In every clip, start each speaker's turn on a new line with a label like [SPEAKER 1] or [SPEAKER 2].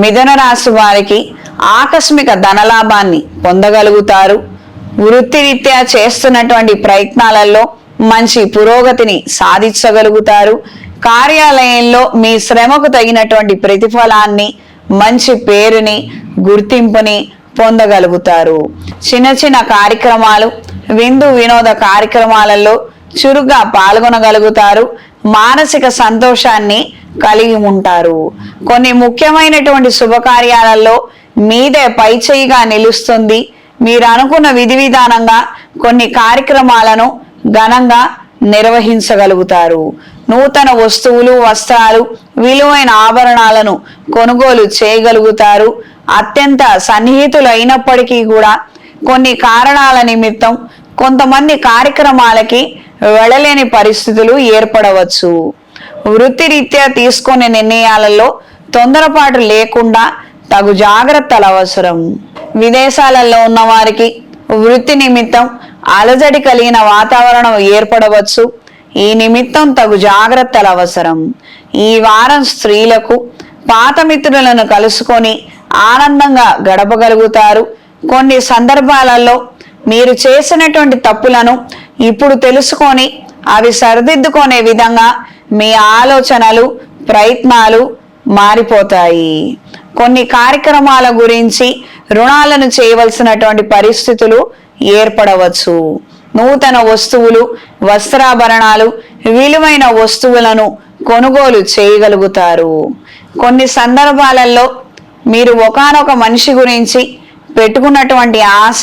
[SPEAKER 1] మిథున రాశి వారికి ఆకస్మిక ధనలాభాన్ని పొందగలుగుతారు. వృత్తిరీత్యా చేస్తున్నటువంటి ప్రయత్నాలలో మంచి పురోగతిని సాధించగలుగుతారు. కార్యాలయంలో మీ శ్రమకు తగినటువంటి ప్రతిఫలాన్ని మంచి పేరుని గుర్తింపుని పొందగలుగుతారు. చిన్న చిన్న కార్యక్రమాలు విందు వినోద కార్యక్రమాలలో చురుగ్గా పాల్గొనగలుగుతారు. మానసిక సంతోషాన్ని కలిగి ఉంటారు. కొన్ని ముఖ్యమైనటువంటి శుభకార్యాలలో మీదే పైచేయిగా నిలుస్తుంది. మీరు అనుకున్న విధి విధానంగా కొన్ని కార్యక్రమాలను ఘనంగా నిర్వహించగలుగుతారు. నూతన వస్తువులు వస్త్రాలు విలువైన ఆభరణాలను కొనుగోలు చేయగలుగుతారు. అత్యంత సన్నిహితులు అయినప్పటికీ కూడా కొన్ని కారణాల నిమిత్తం కొంతమంది కార్యక్రమాలకి వెళ్ళలేని పరిస్థితులు ఏర్పడవచ్చు. వృత్తిరీత్యా తీసుకునే నిర్ణయాలలో తొందరపాటు లేకుండా తగు జాగ్రత్తలు అవసరం. విదేశాలలో ఉన్న వారికి వృత్తి నిమిత్తం అలజడి కలిగిన వాతావరణం ఏర్పడవచ్చు. ఈ నిమిత్తం తగు జాగ్రత్తలు అవసరం. ఈ వారం స్త్రీలకు పాత మిత్రులను కలుసుకొని ఆనందంగా గడపగలుగుతారు. కొన్ని సందర్భాలలో మీరు చేసినటువంటి తప్పులను ఇప్పుడు తెలుసుకొని అవి సరిదిద్దుకునే విధంగా మీ ఆలోచనలు ప్రయత్నాలు మారిపోతాయి. కొన్ని కార్యక్రమాల గురించి రుణాలను చేయవలసినటువంటి పరిస్థితులు ఏర్పడవచ్చు. నూతన వస్తువులు వస్త్రాభరణాలు విలువైన వస్తువులను కొనుగోలు చేయగలుగుతారు. కొన్ని సందర్భాలలో మీరు ఒకానొక మనిషి గురించి పెట్టుకున్నటువంటి ఆశ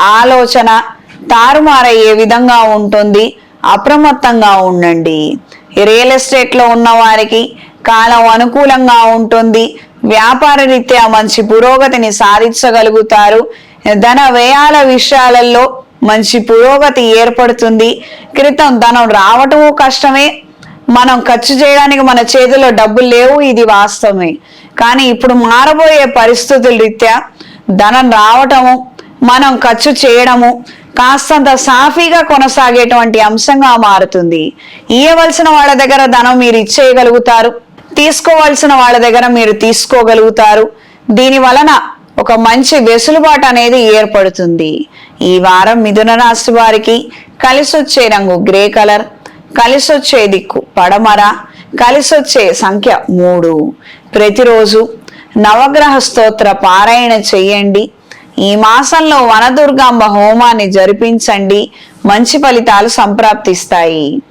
[SPEAKER 1] ఆలోచన తారుమారయ్యే విధంగా ఉంటుంది అప్రమత్తంగా ఉండండి. రియల్ ఎస్టేట్లో ఉన్న వారికి కాలం అనుకూలంగా ఉంటుంది. వ్యాపార రీత్యా మంచి పురోగతిని సాధించగలుగుతారు. ధన వ్యయాల విషయాలలో మంచి పురోగతి ఏర్పడుతుంది. క్రితం ధనం రావటము కష్టమే. మనం ఖర్చు చేయడానికి మన చేతిలో డబ్బులు లేవు ఇది వాస్తవమే. కానీ ఇప్పుడు మారబోయే పరిస్థితుల రీత్యా ధనం రావటము మనం ఖర్చు చేయడము కాస్తంత సాఫీగా కొనసాగేటువంటి అంశంగా మారుతుంది. ఇయ్యవలసిన వాళ్ళ దగ్గర ధనం మీరు ఇచ్చేయగలుగుతారు. తీసుకోవాల్సిన వాళ్ళ దగ్గర మీరు తీసుకోగలుగుతారు. దీని వలన ఒక మంచి వెసులుబాటు అనేది ఏర్పడుతుంది. ఈ వారం మిథున రాశి వారికి కలిసొచ్చే రంగు గ్రే కలర్ కలిసొచ్చే దిక్కు పడమర కలిసొచ్చే సంఖ్య మూడు. ప్రతిరోజు నవగ్రహ స్తోత్ర పారాయణ చెయ్యండి ఈ మాసంలో వనదుర్గాంబ హోమాన్ని జరిపించండి. మంచి ఫలితాలు సంప్రాప్తిస్తాయి.